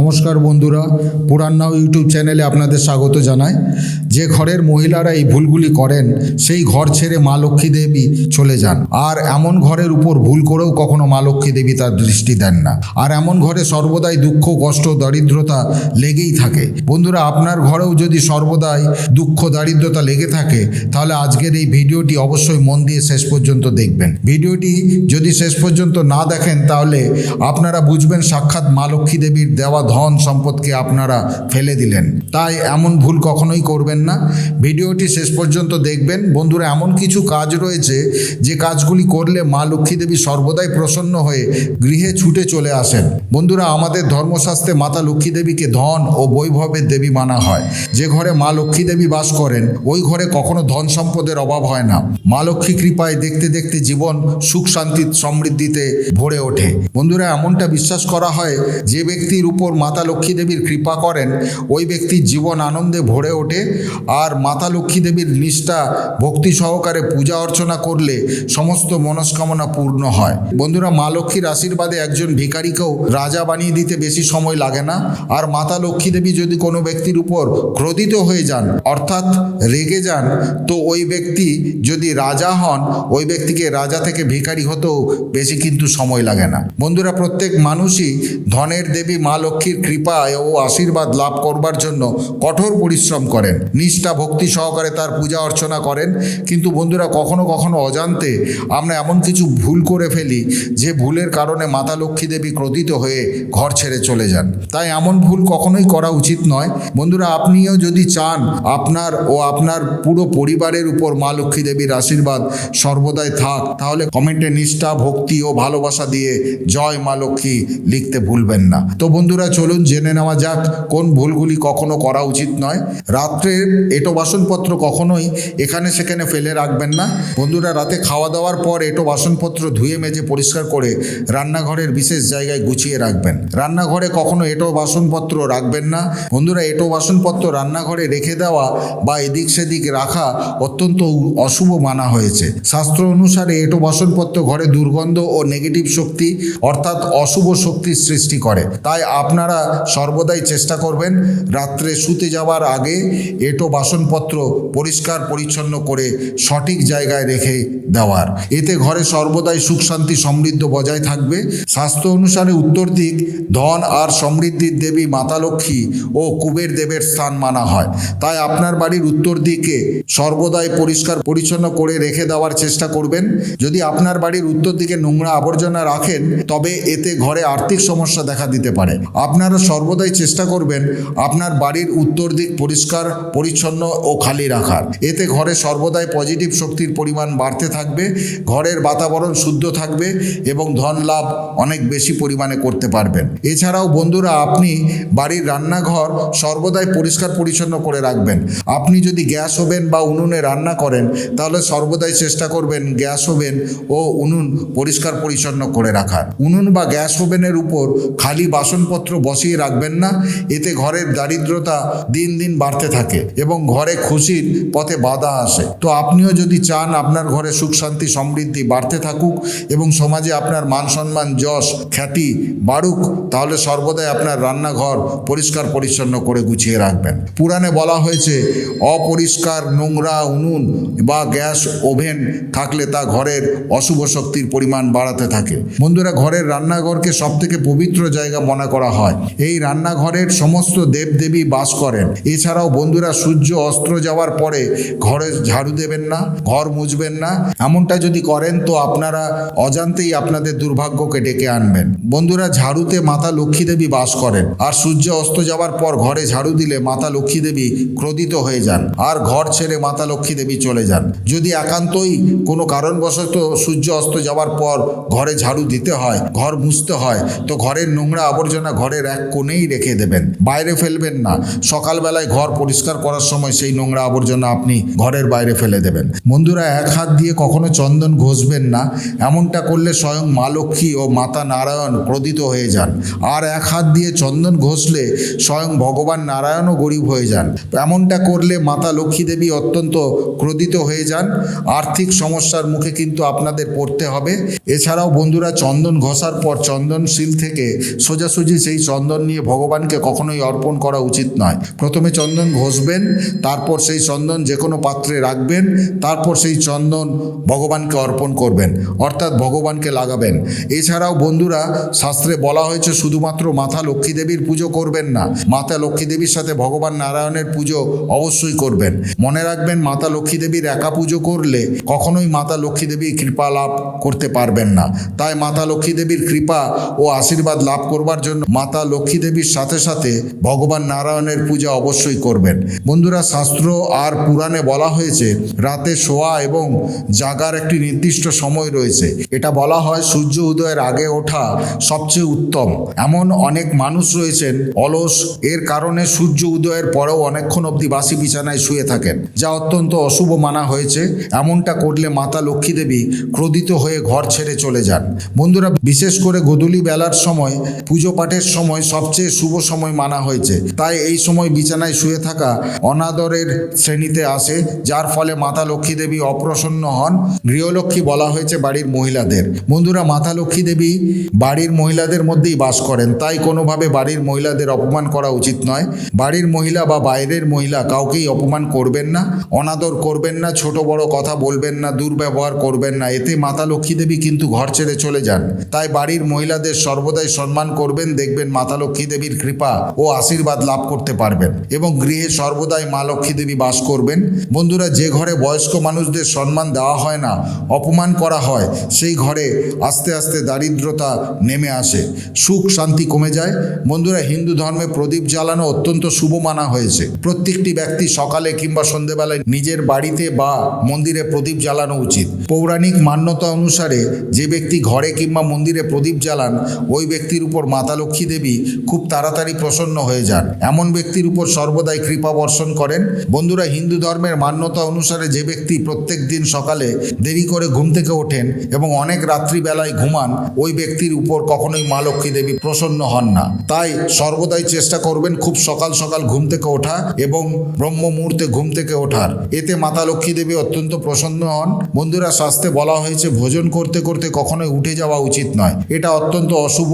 নমস্কার বন্ধুরা পুরান্নাও ইউটিউব চ্যানেলে আপনাদের স্বাগত জানাই। যে ঘরের মহিলারা এই ভুলগুলি করেন, সেই ঘর ছেড়ে মা লক্ষ্মী দেবী চলে যান। আর এমন ঘরের উপর ভুল করেও কখনো মা লক্ষ্মী দেবী তার দৃষ্টি দেন না। আর এমন ঘরে সর্বদাই দুঃখ, কষ্ট, দারিদ্রতা লেগেই থাকে। বন্ধুরা, আপনার ঘরেও যদি সর্বদাই দুঃখ, দারিদ্রতা লেগে থাকে, তাহলে আজকের এই ভিডিওটি অবশ্যই মন দিয়ে শেষ পর্যন্ত দেখবেন। ভিডিওটি যদি শেষ পর্যন্ত না দেখেন, তাহলে আপনারা বুঝবেন সাক্ষাৎ মা লক্ষ্মী দেবীর দেওয়া ধন সম্পদকে আপনারা ফেলে দিলেন। তাই এমন ভুল কখনোই করবেন না। ভিডিওটি শেষ পর্যন্ত দেখবেন। বন্ধুরা, এমন কিছু কাজ রয়েছে যে কাজগুলি করলে মা লক্ষ্মী দেবী সর্বদাই প্রসন্ন হয়ে গৃহে ছুটে চলে আসেন। বন্ধুরা, আমাদের ধর্মশাস্ত্রে মাতা লক্ষ্মী দেবীকে ধন ও বৈভবের দেবী মানা হয়। যে ঘরে মা লক্ষ্মী দেবী বাস করেন, ওই ঘরে কখনো ধন সম্পদের অভাব হয় না। মা লক্ষ্মী কৃপায় দেখতে দেখতে জীবন সুখ, শান্তি, সমৃদ্ধিতে ভরে ওঠে। বন্ধুরা, এমনটা বিশ্বাস করা হয়, যে ব্যক্তির উপর মাতা লক্ষ্মী দেবীর কৃপা করেন, ওই ব্যক্তির জীবন আনন্দে ভরে ওঠে। আর মাতা লক্ষ্মী দেবীর নিষ্ঠা, ভক্তি সহকারে পূজা অর্চনা করলে সমস্ত মনস্কামনা পূর্ণ হয়। বন্ধুরা, মা লক্ষ্মীর আশীর্বাদে একজন ভিখারিকেও রাজা বানিয়ে দিতে বেশি সময় লাগে না। আর মাতা লক্ষ্মী দেবী যদি কোনো ব্যক্তির উপর ক্রোধিত হয়ে যান, অর্থাৎ রেগে যান, তো ওই ব্যক্তি যদি রাজা হন, ওই ব্যক্তিকে রাজা থেকে ভিখারি হতেও বেশি কিন্তু সময় লাগে না। বন্ধুরা, প্রত্যেক মানুষই ধনের দেবী মা লক্ষ্মীর কৃপায় ও আশীর্বাদ লাভ করবার জন্য কঠোর পরিশ্রম করেন। নিষ্ঠা, ভক্তি সহকারে তার পূজা অর্চনা করেন। কিন্তু বন্ধুরা, কখনো কখনো অজান্তে আমরা এমন কিছু ভুল করে ফেলি, যে ভুলের কারণে মাতা লক্ষ্মী দেবী ক্রোধিত হয়ে ঘর ছেড়ে চলে যান। তাই এমন ভুল কখনোই করা উচিত নয়। বন্ধুরা, আপনিও যদি চান আপনার ও আপনার পুরো পরিবারের উপর মা লক্ষ্মী দেবীর আশীর্বাদ সর্বদাই থাক, তাহলে কমেন্টে নিষ্ঠা, ভক্তি ও ভালোবাসা দিয়ে জয় মা লক্ষ্মী লিখতে ভুলবেন না। তো বন্ধুরা, চলুন জেনে নেওয়া যাক কোন ভুলগুলি কখনো করা উচিত নয়। রাত্রে এটো বাসনপত্র কখনোই এখানে সেখানে ফেলে রাখবেন না। বন্ধুরা, রাতে খাওয়া দাওয়ার পর এটো বাসনপত্র ধুয়ে মেজে পরিষ্কার করে রান্নাঘরের বিশেষ জায়গায় গুছিয়ে রাখবেন। রান্নাঘরে কখনো এটো বাসনপত্র রাখবেন না। বন্ধুরা, এটো বাসনপত্র রান্নাঘরে রেখে দেওয়া বা এদিক সেদিক রাখা অত্যন্ত অশুভ মানা হয়েছে। শাস্ত্র অনুসারে এটো বাসনপত্র ঘরে দুর্গন্ধ ও নেগেটিভ শক্তি, অর্থাৎ অশুভ শক্তির সৃষ্টি করে। তাই আপনারা সর্বদাই চেষ্টা করবেন রাত্রে শুতে যাওয়ার আগে এটো বাসনপত্র পরিষ্কার পরিচ্ছন্ন করে সঠিক জায়গায় রেখে দেওয়ার। এতে ঘরে সর্বদাই সুখ, শান্তি, সমৃদ্ধ বজায় থাকবে। স্বাস্থ্য অনুসারে উত্তর দিক, ধন আর সমৃদ্ধির দেবী মাতা লক্ষ্মী ও কুবের দেবের স্থান মানা হয়। তাই আপনার বাড়ির উত্তর দিকে সর্বদাই পরিষ্কার পরিচ্ছন্ন করে রেখে দেওয়ার চেষ্টা করবেন। যদি আপনার বাড়ির উত্তর দিকে নোংরা আবর্জনা রাখেন, তবে এতে ঘরে আর্থিক সমস্যা দেখা দিতে পারে। আপনারা সর্বদাই চেষ্টা করবেন আপনার বাড়ির উত্তর দিক পরিষ্কার পরিচ্ছন্ন ও খালি রাখার। এতে ঘরে সর্বদাই পজিটিভ শক্তির পরিমাণ বাড়তে থাকবে, ঘরের বাতাবরণ শুদ্ধ থাকবে এবং ধন লাভ অনেক বেশি পরিমাণে করতে পারবেন। এছাড়াও বন্ধুরা, আপনি বাড়ির রান্নাঘর সর্বদাই পরিষ্কার পরিচ্ছন্ন করে রাখবেন। আপনি যদি গ্যাস ওভেন বা উনুনে রান্না করেন, তাহলে সর্বদাই চেষ্টা করবেন গ্যাস ওভেন ও উনুন পরিষ্কার পরিচ্ছন্ন করে রাখার। উনুন বা গ্যাস ওভেনের উপর খালি বাসনপত্র বসিয়ে রাখবেন না, এতে ঘরের দারিদ্রতা দিন দিন বাড়তে থাকে এবং ঘরে খুশির পথে বাধা আসে। তো আপনিও যদি চান আপনার ঘরে সুখ, শান্তি, সমৃদ্ধি বাড়তে থাকুক এবং সমাজে আপনার মান সম্মান, যশ, খ্যাতি বাড়ুক, তাহলে সর্বদাই আপনার রান্নাঘর পরিষ্কার পরিচ্ছন্ন করে গুছিয়ে রাখবেন। পুরাণে বলা হয়েছে, অপরিষ্কার নোংরা উনুন বা গ্যাস ওভেন থাকলে তা ঘরের অশুভ শক্তির পরিমাণ বাড়াতে থাকে। বন্ধুরা, ঘরের রান্নাঘরকে সব থেকে পবিত্র জায়গা মনে করা হয়। এই রান্নাঘরের সমস্ত দেবদেবী বাস করেন। এছাড়াও বন্ধুরা সূর্য অস্ত্র যাওয়ার পরে ঘরে ঝাড়ু দেবেন না, ঘর মুছবেন না। এমনটা যদি করেন তো আপনারা অজান্তেই আপনাদের দুর্ভাগ্যকে ডেকে আনবেন। বন্ধুরা, ঝাড়ুতে মাতা লক্ষ্মী দেবী বাস করেন। আর সূর্য অস্ত যাওয়ার পর ঘরে ঝাড়ু দিলে মাতা লক্ষ্মী দেবী ক্রোধিত হয়ে যান আর ঘর ছেড়ে মাতা লক্ষ্মী দেবী চলে যান। যদি একান্তই কোনো কারণবশত সূর্য অস্ত যাওয়ার পর ঘরে ঝাড়ু দিতে হয়, ঘর মুছতে হয়, তো ঘরের নোংরা আবর্জনা ঘরের এক কোণেই রেখে দেবেন। বাইরে ফেলবেন না। সকালবেলায় ঘর পরিষ্কার করা করার সময় সেই নোংরা আবর্জনা আপনি ঘরের বাইরে ফেলে দেবেন। বন্ধুরা, এক হাত দিয়ে কখনো চন্দন ঘষবেন না। এমনটা করলে স্বয়ং মা লক্ষ্মী ও মাতা নারায়ণ ক্রোধিত হয়ে যান। আর এক হাত দিয়ে চন্দন ঘষলে স্বয়ং ভগবান নারায়ণও গরিব হয়ে যান। এমনটা করলে মাতা লক্ষ্মী দেবী অত্যন্ত ক্রোধিত হয়ে যান। আর্থিক সমস্যার মুখে কিন্তু আপনাদের পড়তে হবে। এছাড়াও বন্ধুরা, চন্দন ঘষার পর চন্দনশীল থেকে সোজাসুজি সেই চন্দন নিয়ে ভগবানকে কখনোই অর্পণ করা উচিত নয়। প্রথমে চন্দন ঘষবেন তারপর সেই চন্দন যে কোনো পাত্রে রাখবেন, তারপর সেই চন্দন ভগবানকে অর্পণ করবেন, অর্থাৎ ভগবানকে লাগাবেন। এছাড়াও বন্ধুরা, শাস্ত্রে বলা হয়েছে, শুধুমাত্র মাতা লক্ষ্মী দেবীর পুজো করবেন না, মাতা লক্ষ্মী দেবীর সাথে ভগবান নারায়ণের পুজো অবশ্যই করবেন। মনে রাখবেন, মাতা লক্ষ্মী দেবীর একা পুজো করলে কখনোই মাতা লক্ষ্মী দেবী কৃপা লাভ করতে পারবেন না। তাই মাতা লক্ষ্মী দেবীর কৃপা ও আশীর্বাদ লাভ করবার জন্য মাতা লক্ষ্মী দেবীর সাথে সাথে ভগবান নারায়ণের পূজা অবশ্যই করবেন। বন্ধুরা, শাস্ত্র আর পুরাণে বলা হয়েছে, রাতে শোয়া এবং জাগার একটি নির্দিষ্ট সময় রয়েছে। এটা বলা হয় সূর্য উদয়ের আগে ওঠা সবচেয়ে উত্তম। এমন অনেক মানুষ রয়েছেন, অলস। এর কারণে সূর্য উদয়ের পরেও অনেকক্ষণ অবধি বাসি বিছানায় শুয়ে থাকেন, যা অত্যন্ত অশুভ মানা হয়েছে। এমনটা করলে মাতা লক্ষ্মী দেবী ক্রোধিত হয়ে ঘর ছেড়ে চলে যান। বন্ধুরা, বিশেষ করে গোধূলি বেলার সময়, পুজো পাঠের সময় সবচেয়ে শুভ সময় মানা হয়েছে। তাই এই সময় বিছানায় শুয়ে থাকা অনাদরের শ্রেণীতে আসে, যার ফলে মাতা লক্ষ্মী দেবী অপ্রসন্ন হন। গৃহলক্ষ্মী বলা হয়েছে বাড়ির মহিলাদের। বন্ধুরা, মাতা লক্ষ্মী দেবী বাড়ির মহিলাদের মধ্যেই বাস করেন। তাই কোনোভাবে বাড়ির মহিলাদের অপমান করা উচিত নয়। বাড়ির মহিলা বা বাইরের মহিলা কাউকেই অপমান করবেন না, অনাদর করবেন না, ছোট বড় কথা বলবেন না, দুর্ব্যবহার করবেন না। এতে মাতা লক্ষ্মী দেবী কিন্তু ঘর ছেড়ে চলে যান। তাই বাড়ির মহিলাদের সর্বদাই সম্মান করবেন, দেখবেন মাতা লক্ষ্মী দেবীর কৃপা ও আশীর্বাদ লাভ করতে পারবেন এবং গৃহে সর্বদাই মা লক্ষ্মী দেবী বাস করবেন। বন্ধুরা, যে ঘরে বয়স্ক মানুষদের সম্মান দেওয়া হয় না, অপমান করা হয়, সেই ঘরে আস্তে আস্তে দারিদ্রতা নেমে আসে। সুখ শান্তি কমে যায়। বন্ধুরা, হিন্দু ধর্মে প্রদীপ জ্বালানো অত্যন্ত শুভ মানা হয়েছে। প্রত্যেকটি ব্যক্তি সকালে কিংবা সন্ধেবেলায় নিজের বাড়িতে বা মন্দিরে প্রদীপ জ্বালানো উচিত। পৌরাণিক মান্যতা অনুসারে যে ব্যক্তি ঘরে কিংবা মন্দিরে প্রদীপ জ্বালান, ওই ব্যক্তির উপর মাতা লক্ষ্মী দেবী খুব তাড়াতাড়ি প্রসন্ন হয়ে যান। এমন ব্যক্তির উপর সর্বদাই কৃপা বর্ষণ করেন। বন্ধুরা, হিন্দু ধর্মের মান্যতা অনুসারে যে ব্যক্তি প্রত্যেক দিন সকালে দেরি করে ঘুম থেকে ওঠেন এবং অনেক রাত্রিবেলায় ঘুমান, ওই ব্যক্তির উপর কখনোই মা লক্ষ্মী দেবী প্রসন্ন হন না। তাই সর্বদাই চেষ্টা করবেন খুব সকাল সকাল ঘুম থেকে ওঠা এবং ব্রহ্ম মুহূর্তে ঘুম থেকে ওঠার। এতে মাতা লক্ষ্মী দেবী অত্যন্ত প্রসন্ন হন। বন্ধুরা শাস্ত্রে বলা হয়েছে, ভোজন করতে করতে কখনোই উঠে যাওয়া উচিত নয়। এটা অত্যন্ত অশুভ।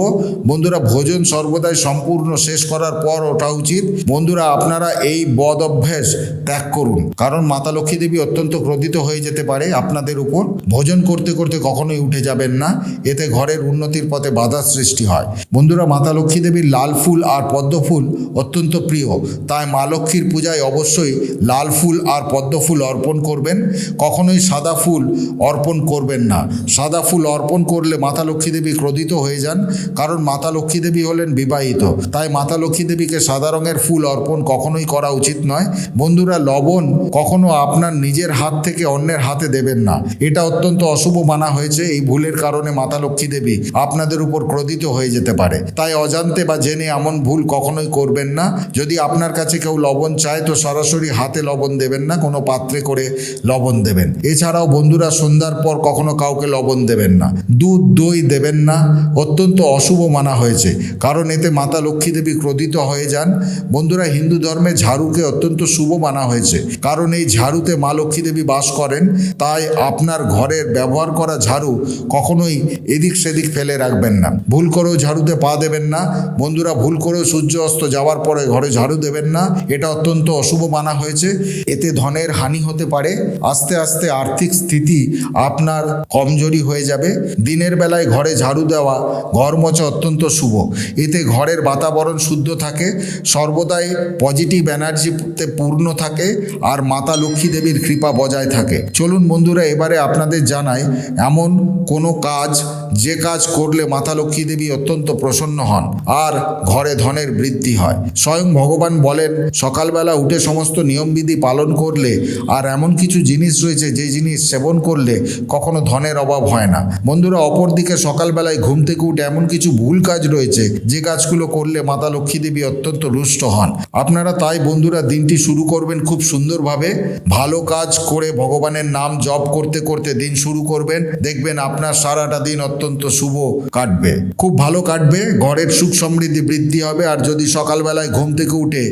বন্ধুরা, ভোজন সর্বদাই সম্পূর্ণ শেষ করার পর ওঠা উচিত। বন্ধুরা, আপনারা এই বদ অভ্যেস ত্যাগ করুন। কারণ মাতা লক্ষ্মী দেবী অত্যন্ত ক্রোধিত হয়ে যেতে পারে আপনাদের উপর। ভোজন করতে করতে কখনোই উঠে যাবেন না। এতে ঘরের উন্নতির পথে বাধা সৃষ্টি হয়। বন্ধুরা, মাতা লক্ষ্মী দেবীর লাল ফুল আর পদ্ম ফুল অত্যন্ত প্রিয়। তাই মা লক্ষ্মীর পূজায় অবশ্যই লাল ফুল আর পদ্ম ফুল অর্পণ করবেন। কখনোই সাদা ফুল অর্পণ করবেন না। সাদা ফুল অর্পণ করলে মাতা লক্ষ্মী দেবী ক্রোধিত হয়ে যান। কারণ মাতা লক্ষ্মী দেবী হলেন বিবাহিত। তাই মাতা লক্ষ্মী দেবীকে সাদা রঙের ফুল অর্পণ কখনোই করা উচিত নয়। বন্ধুরা, লবণ কখনো আপনার নিজের হাত থেকে অন্যের হাতে দেবেন না। এটা অত্যন্ত অশুভ মানা হয়েছে। এই ভুলের কারণে মাতা লক্ষ্মী দেবী আপনাদের উপর ক্রোধিত হয়ে যেতে পারে। তাই অজান্তে বা জেনে এমন ভুল কখনোই করবেন না। যদি আপনার কাছে কেউ লবণ চায়, তো সরাসরি হাতে লবণ দেবেন না। কোনো পাত্রে করে লবণ দেবেন। এছাড়াও বন্ধুরা, সন্ধ্যার পর কখনো কাউকে লবণ দেবেন না। দুধ, দই দেবেন না। অত্যন্ত অশুভ মানা হয়েছে। কারণ এতে মাতা লক্ষ্মী দেবী ক্রোধিত হয়ে যান। বন্ধুরা, হিন্দু ধর্মে ঝাড়ুকে অত্যন্ত শুভ মানা হয়েছে। কারণ এই ঝাড়ুতে মা লক্ষ্মী দেবী বাস করেন, তাই আপনার ঘরের ব্যবহার করা ঝাড়ু কখনোই এদিক সেদিক ফেলে রাখবেন না। ভুল করেও ঝাড়ুতে পা দেবেন না। বন্ধুরা, ভুল করেও সূর্য অস্ত যাওয়ার পরে ঘরে ঝাড়ু দেবেন না। এটা অত্যন্ত অশুভ মানা হয়েছে। এতে ধনের হানি হতে পারে। আস্তে আস্তে আর্থিক স্থিতি আপনার কমজোরি হয়ে যাবে। দিনের বেলায় ঘরে ঝাড়ু দেওয়া ঘর মোছা অত্যন্ত শুভ। এতে ঘরের বাতাবরণ শুদ্ধ থাকে। সর্বদাই পজিটিভ এনার্জিতে পূর্ণ থাকে আর মাতা লক্ষ্মী দেবীর কৃপা বজায় থাকে। চলুন বন্ধুরা, এবারে আপনাদের জানাই, এমন কোনো কাজ, যে কাজ করলে মাতা লক্ষ্মী দেবী অত্যন্ত প্রসন্ন হন আর ঘরে ধনের বৃদ্ধি হয়। স্বয়ং ভগবান বলেন, সকালবেলা উঠে সমস্ত নিয়মবিধি পালন করলে আর এমন কিছু জিনিস রয়েছে, যে জিনিস সেবন করলে কখনো ধনের অভাব হয় না। বন্ধুরা, অপরদিকে সকালবেলায় ঘুম থেকে উঠে এমন কিছু ভুল কাজ রয়েছে, যে কাজগুলো করলে মাতা লক্ষ্মী দেবী অত্যন্ত রুষ্ট হন। আপনারা তাই বন্ধুরা দিনটি শুরু করবেন খুব সুন্দরভাবে। ভালো কাজ করে ভগবানের নাম জপ করতে করতে দিন শুরু করবেন। দেখবেন আপনার সারাটা দিন অত্যন্ত শুভ কাটবে। খুব ভালো কাটবে, ঘরের সুখ সমৃদ্ধি বৃদ্ধি হবে। আর যদি সকালবেলায় ঘুম থেকে উঠে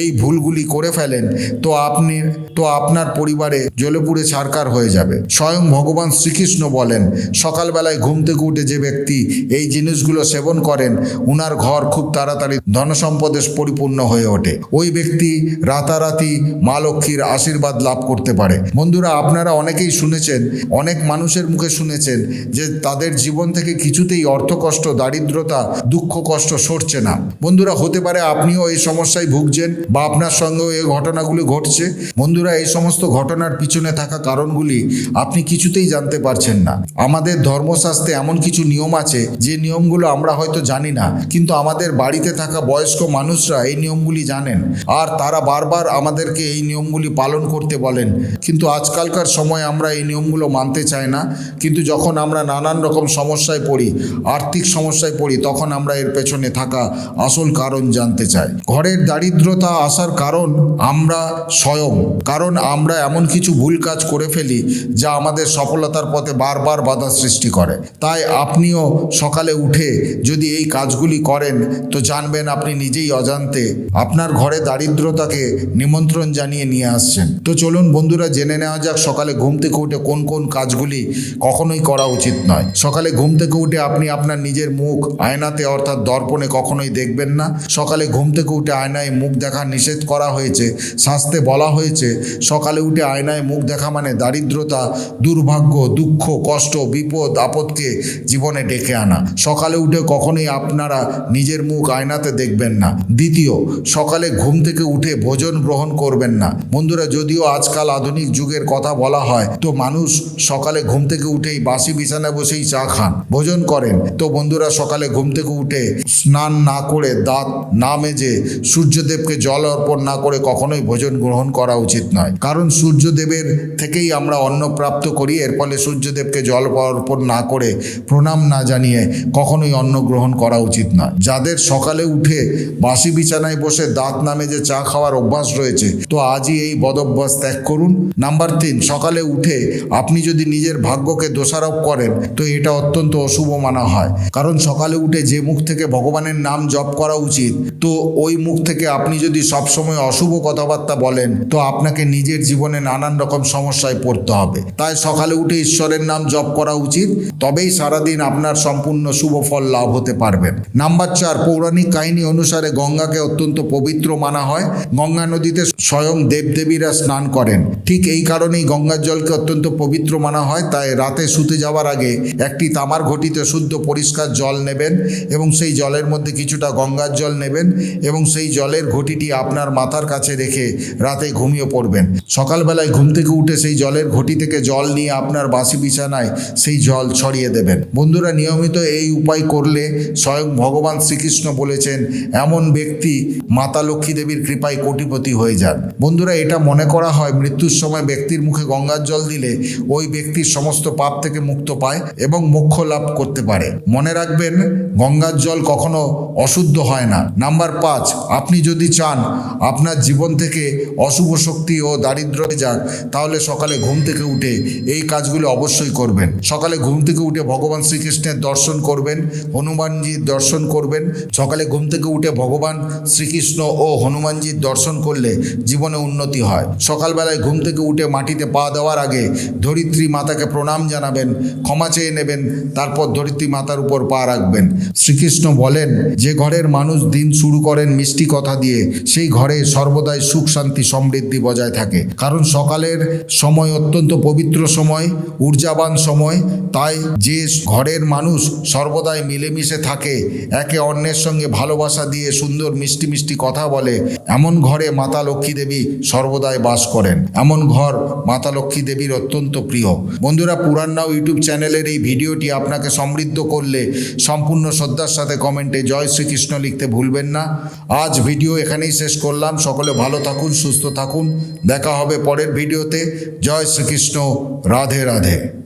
এই ভুলগুলি করে ফেলেন, তো আপনি, তো আপনার পরিবারে জ্বলে পুড়ে ছারকার হয়ে যাবে। স্বয়ং ভগবান শ্রীকৃষ্ণ বলেন, সকালবেলায় ঘুম থেকে উঠে যে ব্যক্তি এই জিনিসগুলো সেবন করেন, উনার ঘর খুব তাড়াতাড়ি ধনসম্পদে পরিপূর্ণ হয়ে ওঠে। ওই ব্যক্তি রাতারাতি মা লক্ষ্মীর আশীর্বাদ লাভ করতে পারে। বন্ধুরা, আপনারা অনেকেই শুনেছেন, অনেক মানুষের মুখে শুনেছেন যে তাদের জীবন থেকে কিছুতেই অর্থকষ্ট, দারিদ্রতা, দুঃখ কষ্ট সরছে না। বন্ধুরা, হতে পারে আপনিও এই সমস্যায় ভুগছেন বা আপনার সঙ্গেও এই ঘটনাগুলি ঘটছে। বন্ধুরা, এই সমস্ত ঘটনার পিছনে থাকা কারণগুলি আপনি কিছুতেই জানতে পারছেন না। আমাদের ধর্মশাস্ত্রে এমন কিছু নিয়ম আছে, যে নিয়মগুলো আমরা হয়তো জানি না, কিন্তু আমাদের বাড়িতে থাকা বয়স্ক মানুষরা এই নিয়মগুলি জানেন। আর তারা বারবার আমাদেরকে এই নিয়মগুলি পালন করতে বলেন। কিন্তু আজকালকার সময় আমরা এই নিয়মগুলো মানতে চাই না। কিন্তু যখন আমরা নানান রকম সমস্যায় পড়ি, আর্থিক সমস্যায় পড়ি, তখন আমরা এর পেছনে থাকা আসল কারণ জানতে চাই। ঘরের দারিদ্রতা আসার কারণ আমরা স্বয়ং। কারণ আমরা এমন কিছু ভুল কাজ করে ফেলি, যা আমাদের সফলতার পথে বারবার বাধা সৃষ্টি করে। তাই আপনিও সকালে উঠে যদি এই কাজগুলি করেন, তো জানবেন আপনি নিজেই অজান্তে আপনার ঘরে দারিদ্রতাকে নিমন্ত্রণ জানিয়ে নিয়ে আসছেন। তো চলুন বন্ধুরা জেনে নেওয়া যাক সকালে ঘুম থেকে উঠে কোন কোন কাজগুলি কখনোই করা উচিত নয়। সকালে ঘুম থেকে উঠে আপনি আপনার নিজের মুখ আয়নাতে অর্থাৎ দর্পণে কখনোই দেখবেন না। সকালে ঘুম থেকে উঠে আয়নায় মুখ দেখা নিষেধ করা হয়েছে, শাস্তে বলা হয়েছে। সকালে উঠে আয়নায় মুখ দেখা মানে দারিদ্রতা, দুর্ভাগ্য, দুঃখ, কষ্ট, বিপদ, আপদকে জীবনে ডেকে আনা। সকালে উঠে কখনোই আপনারা নিজের মুখ আয়নাতে দেখবেন না। দ্বিতীয়, সকালে ঘুম থেকে উঠে ভোজন গ্রহণ করবেন না। বন্ধুরা, যদিও আজকাল আধুনিক যুগের কথা বলা হয়, তো মানুষ সকালে ঘুম থেকে উঠেই বাসি বিছানায় বসেই চা খান, ভোজন করেন। তো বন্ধুরা, সকালে ঘুম থেকে উঠে স্নান না করে দাঁত না মেজে সূর্যদেবকে জল অর্পণ না করে কখনোই ভোজন গ্রহণ করা উচিত নয়। কারণ সূর্যদেবের থেকেই আমরা অন্ন প্রাপ্ত করি, এর ফলে সূর্যদেবকে জল অর্পণ না করে, প্রণাম না জানিয়ে কখনোই অন্ন গ্রহণ করা উচিত নয়। যাদের সকালে উঠে বাসি বিছানায় বসে দাঁত না মেজে চা খাওয়ার অভ্যাস রয়েছে। তো আজই এই বদভ্যাস ত্যাগ করুন। নাম্বার তিন, সকালে উঠে আপনি যদি নিজের ভাগ্যকে দোষারোপ করেন, তো এটা অত্যন্ত অশুভ মানা হয়। কারণ সকালে উঠে যে মুখ থেকে ভগবানের নাম জপ করা উচিত, তো ওই মুখ থেকে আপনি যদি সবসময় অশুভ কথাবার্তা বলেন, তো আপনাকে নিজের জীবনে নানান রকম সমস্যায় পড়তে হবে। তাই সকালে উঠে ঈশ্বরের নাম জপ করা উচিত, তবেই সারাদিন আপনার সম্পূর্ণ শুভ ফল লাভ হতে পারবেন। নাম্বার চার, পৌরাণিক কাহিনী অনুসারে গঙ্গাকে অত্যন্ত পবিত্র মানা হয়। গঙ্গা নদীতে স্বয়ং দেবদেবীরা স্নান করেন। ঠিক এই কারণেই গঙ্গার জলকে অত্যন্ত পবিত্র মানা হয়। তাই রাতে শুতে যাওয়ার আগে একটি তামার ঘটিতে শুদ্ধ পরিষ্কার জল নেবেন এবং সেই জলের মধ্যে কিছুটা গঙ্গার জল নেবেন এবং সেই জলের ঘটিটি আপনার মাথার কাছে রেখে রাতে ঘুমিয়ে পড়বেন। সকালবেলায় ঘুম থেকে উঠে সেই জলের ঘটি থেকে জল নিয়ে আপনার বাসি বিছানায় সেই জল ছড়িয়ে দেবেন। বন্ধুরা, নিয়মিত এই উপায় করলে স্বয়ং ভগবান শ্রীকৃষ্ণ বলেছেন, এমন ব্যক্তি মাতা লক্ষ্মী দেবীর কৃপায় কোটিপতি হয়ে যান। বন্ধুরা, এটা মনে করা হয় মৃত্যুর সময় ব্যক্তির মুখে গঙ্গার জল দিলে ওই ব্যক্তির সমস্ত পাপ থেকে মুক্ত পায় এবং মোক্ষ লাভ করতে পারে। মনে রাখবেন, গঙ্গার জল কখনো অশুদ্ধ হয় না। নাম্বার পাঁচ, আপনি যদি চান আপনার জীবন থেকে অশুভ শক্তি ও দারিদ্র যাক, তাহলে সকালে ঘুম থেকে উঠে এই কাজগুলো অবশ্যই করবেন। সকালে ঘুম থেকে উঠে ভগবান শ্রীকৃষ্ণের দর্শন করবেন, হনুমানজির দর্শন করবেন। সকালে ঘুম থেকে উঠে ভগবান শ্রীকৃষ্ণ ও হনুমানজির দর্শন করলে জীবনে উন্নতি হয়। সকালবেলায় ঘুম থেকে উঠে মাটিতে পা দেওয়ার আগে ধরিত্রী মাতাকে প্রণাম জানাবেন, ক্ষমা চেয়ে নেবেন, তারপর ধরিত্রী মাতার উপর পা রাখবেন। শ্রীকৃষ্ণ বলেন, যে ঘরের মানুষ দিন শুরু করেন মিষ্টি কথা দিয়ে, সেই ঘরে সর্বদাই সুখ, শান্তি, সমৃদ্ধি বজায় থাকে। কারণ সকালের সময় অত্যন্ত পবিত্র সময়, ঊর্জাবান সময়, তাই যে ঘরের মানুষ সর্বদাই মিলেমিশে থাকে, একে অন্যের সঙ্গে ভালোবাসা দিয়ে সুন্দর মিষ্টি মিষ্টি কথা বলে, এমন ঘরে মাতা লক্ষ্মী দেবী সর্বদাই বাস করেন। এমন ঘর মাতা লক্ষ্মী দেবীর অত্যন্ত প্রিয়। বন্ধুরা, পুরাণ নাও ইউটিউব চ্যানেলের এই ভিডিওটি আপনাকে সমৃদ্ধ করলে সম্পূর্ণ শ্রদ্ধার সাথে কমেন্টে জয় শ্রীকৃষ্ণ লিখতে ভুলবেন না। আজ ভিডিও এখানেই শেষ করলাম। সকলে ভালো থাকুন, সুস্থ থাকুন। দেখা হবে পরের ভিডিওতে। জয় শ্রীকৃষ্ণ। রাধে রাধে।